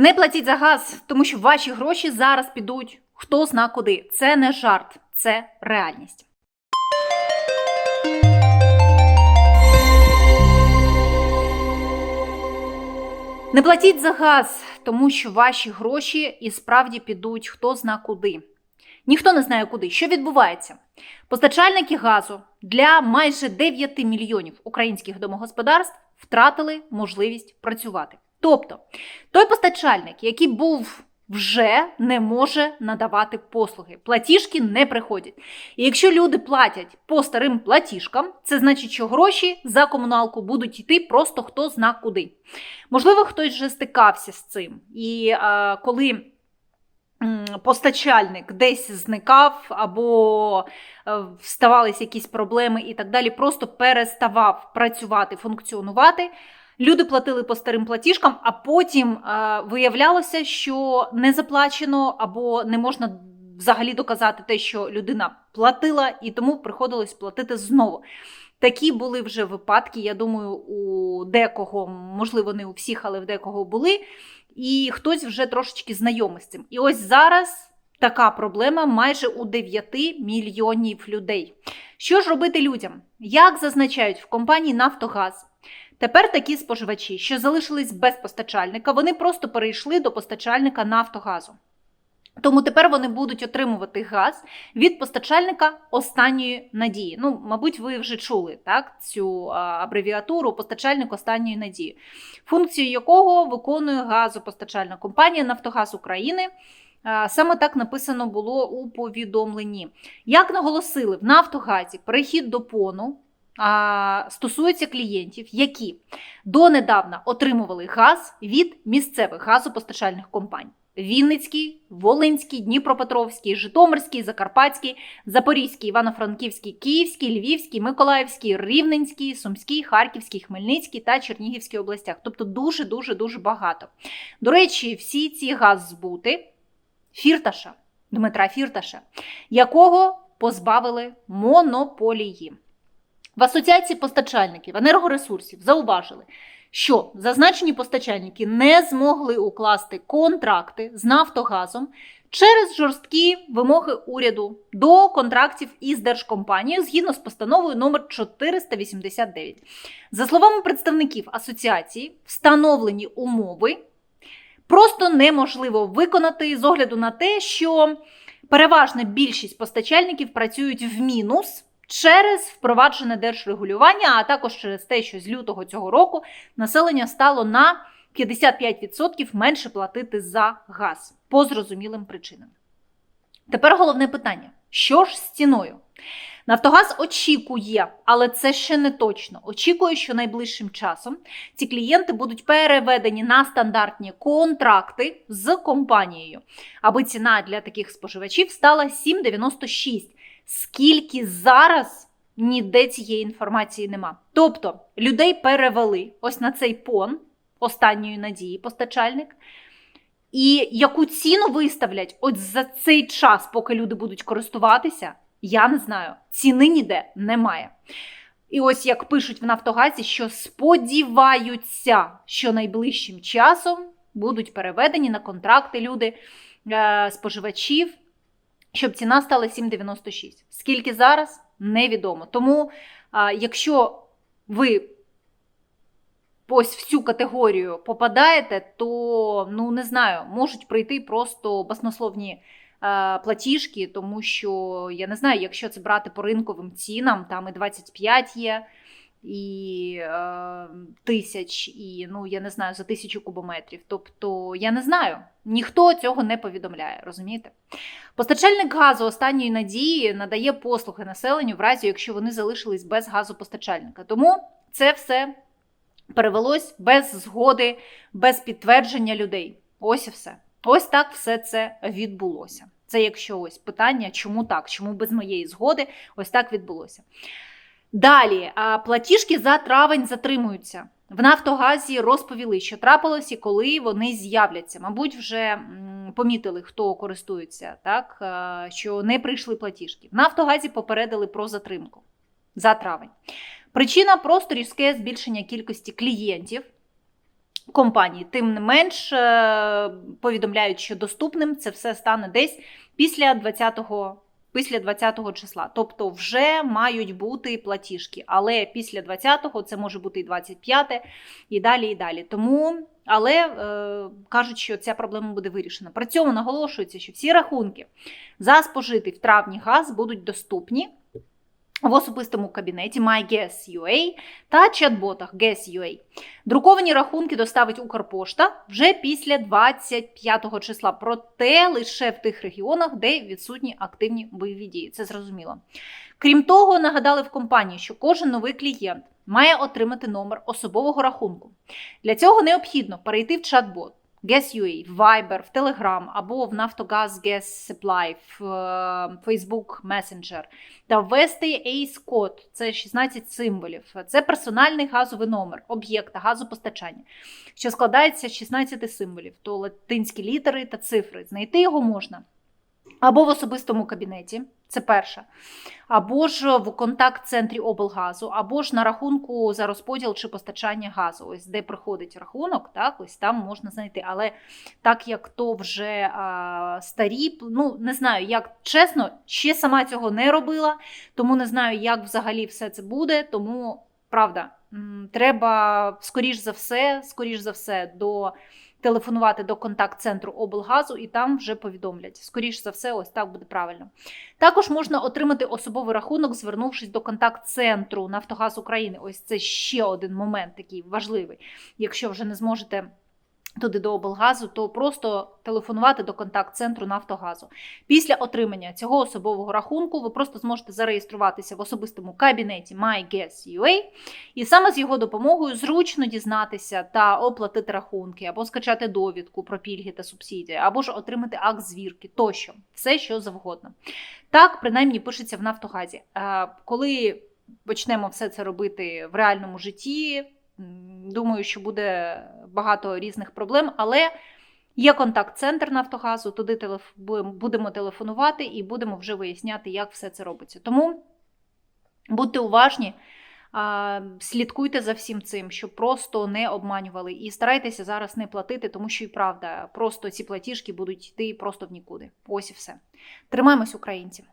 Не платіть за газ, тому що ваші гроші зараз підуть хто зна куди. Це не жарт, це реальність. Не платіть за газ, тому що ваші гроші і справді підуть хто зна куди. Ніхто не знає куди. Що відбувається? Постачальники газу для майже 9 мільйонів українських домогосподарств втратили можливість працювати. Тобто, той постачальник, який був вже не може надавати послуги. Платіжки не приходять. І якщо люди платять по старим платіжкам, це значить, що гроші за комуналку будуть йти просто хто зна куди. Можливо, хтось вже стикався з цим. І а, коли постачальник десь зникав або е, вставалися якісь проблеми і так далі, просто переставав працювати, функціонувати. Люди платили по старим платіжкам, а потім е, виявлялося, що не заплачено або не можна взагалі доказати те, що людина платила, і тому приходилось платити знову. Такі були вже випадки. Я думаю, у декого, можливо, не у всіх, але в декого були. І хтось вже трошечки знайомий з цим. І ось зараз така проблема майже у 9 мільйонів людей. Що ж робити людям? Як зазначають в компанії Нафтогаз? Тепер такі споживачі, що залишились без постачальника, вони просто перейшли до постачальника Нафтогазу. Тому тепер вони будуть отримувати газ від постачальника останньої надії. Ну, мабуть, ви вже чули так, цю абревіатуру постачальник останньої надії, функцію якого виконує газопостачальна компанія Нафтогаз України. Саме так написано було у повідомленні. Як наголосили в Нафтогазі, перехід до пону стосується клієнтів, які донедавна отримували газ від місцевих газопостачальних компаній. Вінницький, Волинський, Дніпропетровський, Житомирський, Закарпатський, Запорізький, Івано-Франківський, Київський, Львівський, Миколаївський, Рівненський, Сумський, Харківський, Хмельницький та Чернігівський областях. Тобто дуже дуже дуже багато. До речі, всі ці газзбути Фірташа, Дмитра Фірташа, якого позбавили монополії. В Асоціації постачальників енергоресурсів зауважили, що зазначені постачальники не змогли укласти контракти з Нафтогазом через жорсткі вимоги уряду до контрактів із держкомпанією згідно з постановою номер 489. За словами представників асоціації, встановлені умови просто неможливо виконати з огляду на те, що переважна більшість постачальників працюють в мінус через впроваджене держрегулювання, а також через те, що з лютого цього року населення стало на 55% менше платити за газ по зрозумілим причинам. Тепер головне питання: що ж з ціною? Нафтогаз очікує, але це ще не точно. Очікує, що найближчим часом ці клієнти будуть переведені на стандартні контракти з компанією, аби ціна для таких споживачів стала 7,96. Скільки зараз ніде цієї інформації нема. Тобто людей перевели ось на цей пон останньої надії постачальник. І яку ціну виставлять от за цей час, поки люди будуть користуватися, я не знаю. Ціни ніде немає. І ось як пишуть в Нафтогазі, що сподіваються, що найближчим часом будуть переведені на контракти люди е, споживачів, щоб ціна стала 7,96. Скільки зараз невідомо. Тому, якщо ви ось в цю категорію попадаєте, то ну не знаю, можуть прийти просто баснословні платіжки, тому що я не знаю, якщо це брати по ринковим цінам, там і 25 є. І е, тисяч, і ну я не знаю за тисячу кубометрів. Тобто я не знаю, ніхто цього не повідомляє, розумієте? Постачальник газу останньої надії надає послуги населенню в разі, якщо вони залишились без газопостачальника. Тому це все перевелось без згоди, без підтвердження людей. Ось і все. Ось так все це відбулося. Це якщо ось питання, чому так, чому без моєї згоди ось так відбулося. Далі, платіжки за травень затримуються. В Нафтогазі розповіли, що трапилося, коли вони з'являться. Мабуть, вже помітили, хто користується, так, що не прийшли платіжки. В Нафтогазі попередили про затримку за травень. Причина просто різке збільшення кількості клієнтів. компанії. Тим не менш, е, повідомляють, що доступним це все стане десь після 20-го. Після 20-го числа, тобто вже мають бути платіжки, але після 20-го це може бути і 25-те, і далі, і далі. Тому, але е, кажуть, що ця проблема буде вирішена. При цьому наголошується, що всі рахунки за спожитий в травні газ будуть доступні в особистому кабінеті MyGuess.ua та чат-ботах Guess.ua. Друковані рахунки доставить Укрпошта вже після 25 числа, проте лише в тих регіонах, де відсутні активні бойові дії. Це зрозуміло. Крім того, нагадали в компанії, що кожен новий клієнт має отримати номер особового рахунку. Для цього необхідно перейти в чат-бот. Guess.ua, в Viber, в Telegram або в Нафтогаз Gas Supply, в е, Facebook Messenger та ввести ACE-код, це 16 символів. Це персональний газовий номер об'єкта газопостачання, що складається з 16 символів, то латинські літери та цифри. Знайти його можна або в особистому кабінеті, це перше, або ж в контакт-центрі облгазу, або ж на рахунку за розподіл чи постачання газу. Ось де приходить рахунок, так ось там можна знайти. Але так як то вже а, старі, ну не знаю, як чесно, ще сама цього не робила, тому не знаю, як взагалі все це буде. Тому правда, треба скоріш за все, скоріш за все, до телефонувати до контакт-центру облгазу і там вже повідомлять. Скоріше за все, ось так буде правильно. Також можна отримати особовий рахунок, звернувшись до контакт-центру Нафтогаз України. Ось це ще один момент такий важливий. Якщо вже не зможете. Туди до облгазу, то просто телефонувати до контакт-центру Нафтогазу. Після отримання цього особового рахунку ви просто зможете зареєструватися в особистому кабінеті MyGuess.ua і саме з його допомогою зручно дізнатися та оплатити рахунки, або скачати довідку про пільги та субсидії, або ж отримати акт звірки тощо, все що завгодно. Так, принаймні, пишеться в Нафтогазі. Е, Коли почнемо все це робити в реальному житті. Думаю, що буде багато різних проблем, але є контакт-центр Нафтогазу, туди телеф... будемо телефонувати і будемо вже виясняти, як все це робиться. Тому будьте уважні, слідкуйте за всім цим, щоб просто не обманювали. І старайтеся зараз не платити, тому що і правда, просто ці платіжки будуть йти просто в нікуди. Ось і все. Тримаємось, українці!